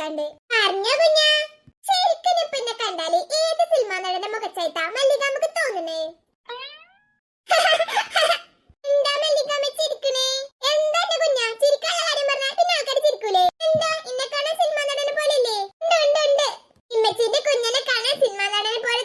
നടക്കാണ്ട് അറിഞ്ഞോ കുഞ്ഞ? ശരിക്കും ഇപ്പൊ എന്നെ കണ്ടാൽ ഏത് സിനിമ നടന്റെ മുഖച്ചായിട്ടാ മല്ലിക നമുക്ക് തോന്നുന്നേ? എന്താ മല്ലിക ചിരിക്കണേ? എന്താ കുഞ്ഞ? ചിരിക്കാൻ കാര്യം പറഞ്ഞാൽ പിന്നെ ആൾക്കാർ ചിരിക്കൂലേ? എന്താ? ഇന്നെ കാണാൻ സിനിമ നടനെ പോലെയല്ലേ? ഉണ്ട് ഉണ്ട് ഉണ്ട്. ഇമ്മച്ചിന്റെ കുഞ്ഞിനെ കാണാൻ സിനിമ നടനെ പോലെ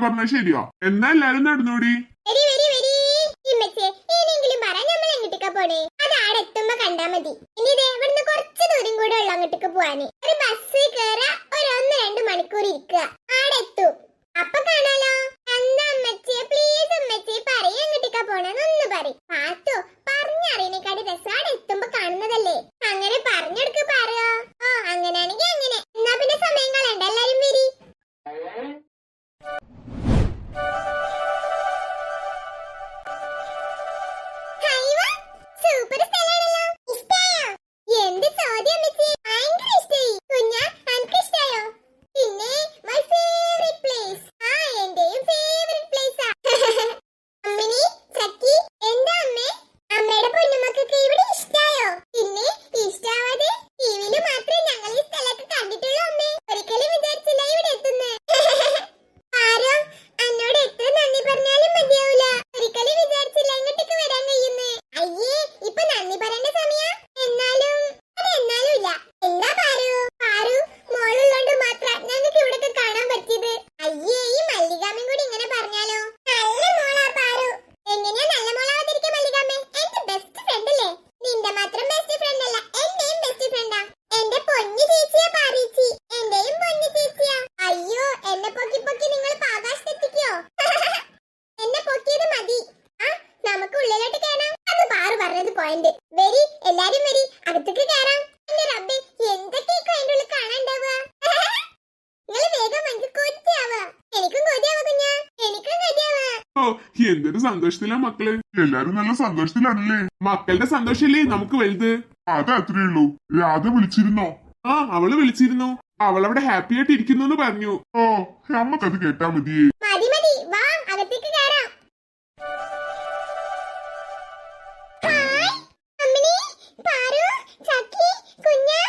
പറഞ്ഞത് ശരിയാ. എന്നാ എല്ലാരും നടന്നൂടി. പൊക്കി പൊക്കി നിങ്ങൾ ആകാശത്തെത്തിക്കോ? എന്നെ പൊക്കിയത് മതി. ആ നമുക്ക് ഉള്ളിലോട്ട് കേറാം. അന്ന് പാറു പറഞ്ഞത് പോയിന്റ് വരി എല്ലാരും വരി. അടുത്തേക്ക് കേറാം. എന്റെ റബ്ബെ എന്തൊക്കെ അതിന്റെ ഉള്ളിൽ കാണാണ്ടാവുക നിങ്ങൾ വേഗം എനിക്ക് കൊതിയാവുക എനിക്കും കൊതിയാവുക കുഞ്ഞാ. എനിക്കും കൊതിയാവുക ഓ എന്തൊരു സന്തോഷത്തിലാ മക്കളെ. എല്ലാരും നല്ല സന്തോഷത്തിലാണല്ലേ? മക്കളുടെ സന്തോഷല്ലേ നമുക്ക് വലുത്? അത് അത്രേ ഉള്ളൂ. രാധ വിളിച്ചിരുന്നോ? ആ അവൾ വിളിച്ചിരുന്നോ. അവൾ അവിടെ ഹാപ്പി ആയിട്ട് ഇരിക്കുന്നു പറഞ്ഞു. ഓ നമ്മക്കത് കേട്ടാ മതി. അമ്മിണി കുഞ്ഞാ.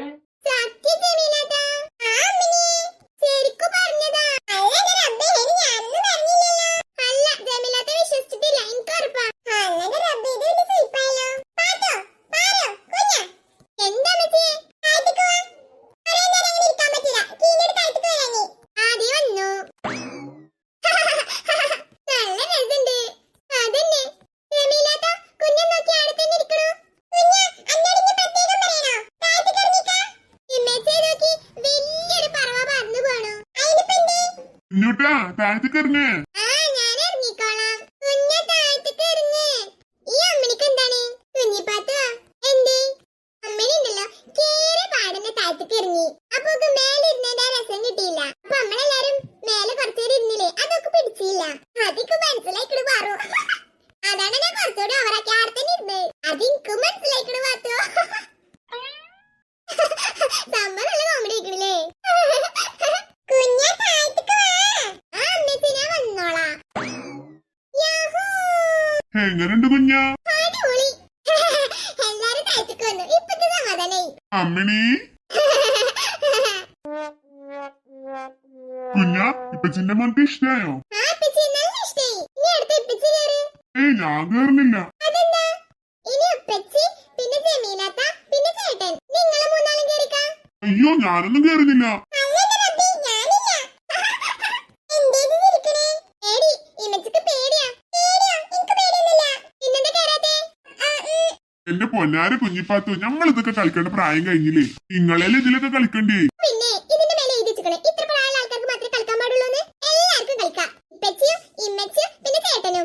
good താഴത്തേക്ക് ഇറങ്ങേ അപ്പൊ മേലിരുന്നതിന്റെ രസം കിട്ടിയില്ല. അപ്പൊ അമ്മളെ എങ്ങനുണ്ട് കുഞ്ഞാ? അമ്മിണി? കുഞ്ഞ ചിന്ന മോൻക്ക് ഇഷ്ടായോ? ഏയ് ഞാൻ കേറുന്നില്ല. അയ്യോ ഞാനൊന്നും കേറുന്നില്ല. പൊന്നാര കുഞ്ഞിപ്പാത്തു ഞങ്ങൾ ഇതൊക്കെ കളിക്കേണ്ട പ്രായം കഴിഞ്ഞില്ലേ? നിങ്ങളെല്ലാം ഇതിലൊക്കെ കളിക്കണ്ടേ? പിന്നെ ഇതിന്റെ മേലെ പ്രായമുള്ള ആൾക്കാർക്ക് മാത്രമേ എല്ലാവർക്കും പിന്നെ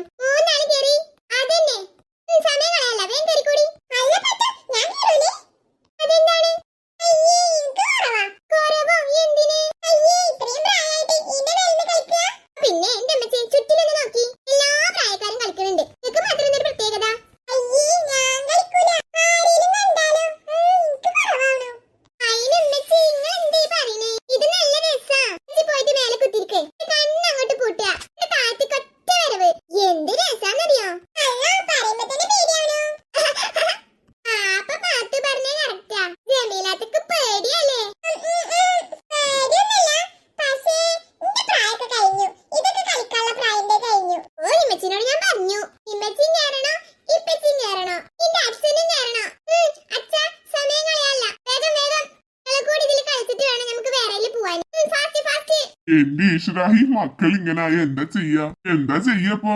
എന്റെ ഈശ്വര ഈ മക്കൾ ഇങ്ങനായ എന്താ ചെയ്യാ? എന്താ ചെയ്യപ്പോ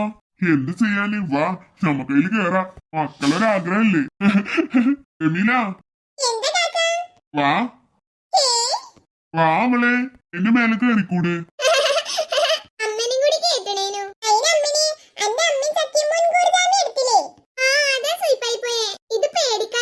എന്ത് ചെയ്യാന്? വാ നമുക്കതിൽ കേറാ. മക്കളൊരാഗ്രഹല്ലേ. എമീല. വാ. വാ അവളെ. എന്റെ മേലെ കയറിക്കൂടെ ഇത് പേടിക്കാൻ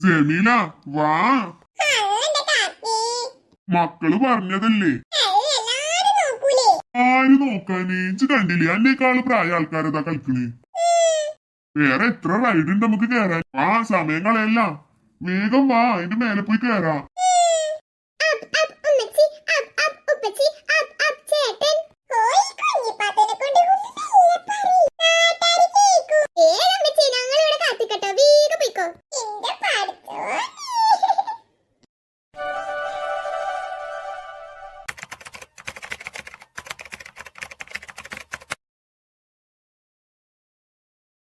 ജമീല വാ. മക്കൾ പറഞ്ഞതല്ലേ? ആര് നോക്കാൻ? ഇഞ്ച് കണ്ടില്ലേ? അന്നേക്കാൾ പ്രായ ആൾക്കാരതാ കളിക്കണ്. വേറെ എത്ര റൈഡ് ഉണ്ട് നമുക്ക് കേറാൻ? ആ സമയം കളയല്ല. വേഗം വാ അതിന്റെ മേലെ പോയി കേറാ.